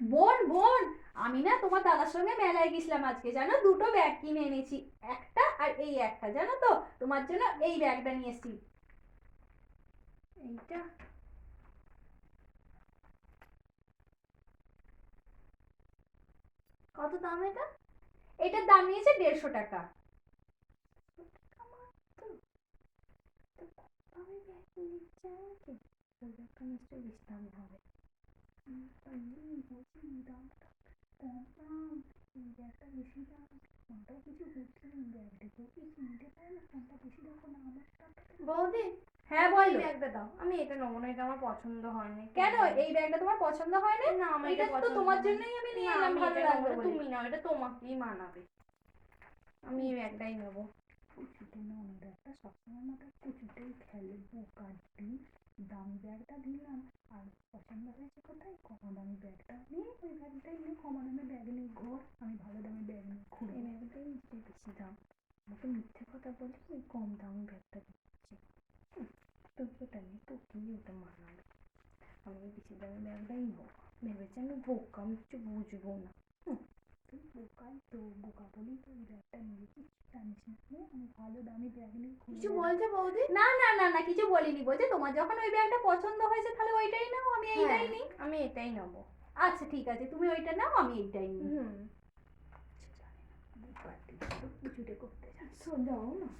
বোন বোন, আমি না তোমার দাদার সঙ্গে মেলায় গেছিলাম আজকে, জানো? দুটো ব্যাগ কিনে এনেছি, একটা আর এই একটা, জানো তো? তোমার জন্য এই ব্যাগটা নিয়ে এসেছি। এইটা। কত দাম এটা? এটার দাম নিয়েছে দেড়শো টাকা। আমি ব্যাগ নিচ্ছে আমাকে ওই ব্যাগটা নিশ্চয়ই বেশি দামি হবে হুম, তাই বলছি দামটা কম দাম এই ব্যাগটা বেশি দাম কোনটা কিছু কি কিনতে পারে না কোনটা বেশি দাম কোনটা আমার বৌদি হ্যাঁ এই বলো ব্যাগটা দাও। আমি এটা নেব না এটা আমার পছন্দ হয়নি। কেন? এই ব্যাগটা তোমার পছন্দ হয় না না আমার এটা তো তোমার হয়নি। জন্যই আমি নিয়ে না, এলাম ভালো লাগবে তুমি নাও এটা তোমাকেই মানাবে। আমি এই ব্যাগটাই নেব। কুচিতে না ওই ব্যাগটা সবসময় মাথায় কুচিতেই খেলে বোকাটি দামি ব্যাগটা দিলাম আর পছন্দ হয়েছে কোথায়? কম দামি ব্যাগটা নিয়ে ওই ব্যাগটাই নিয়ে কম দামি ব্যাগ নিয়ে ঘোর আমি ভালো দামি ব্যাগ নিয়ে ঘুরি ব্যাগটাই বেশি দাম আমাকে মিথ্যে কথা বলে ওই কম দামি ব্যাগটা দিচ্ছে হুম, তো ওটা নিয়ে তো কি ওটা মানাবে আমি ওই বেশি দামি ব্যাগটাই নেব ভেবেছি আমি বোকা আমি কিছু বুঝব না হুম, তুই বোকাই তো বোকা বলেই তো ওই ব্যাগটা নিয়েছি জানিস না নে, আমি ভালো দামি ব্যাগ নিয়ে ঘুরে কিছু বলছে বৌদি না না না না কিছু বলিনি বলছে তোমার যখন ওই ব্যাগটা পছন্দ হয়েছে তাহলে ওইটাই নাও আমি এইটাই হ্যাঁ, নিই আমি এটাই নেব আচ্ছা ঠিক আছে তুমি ওইটা নাও আমি এইটাই নিই হুম কিছু কিছুটা করতে জানে দাও না।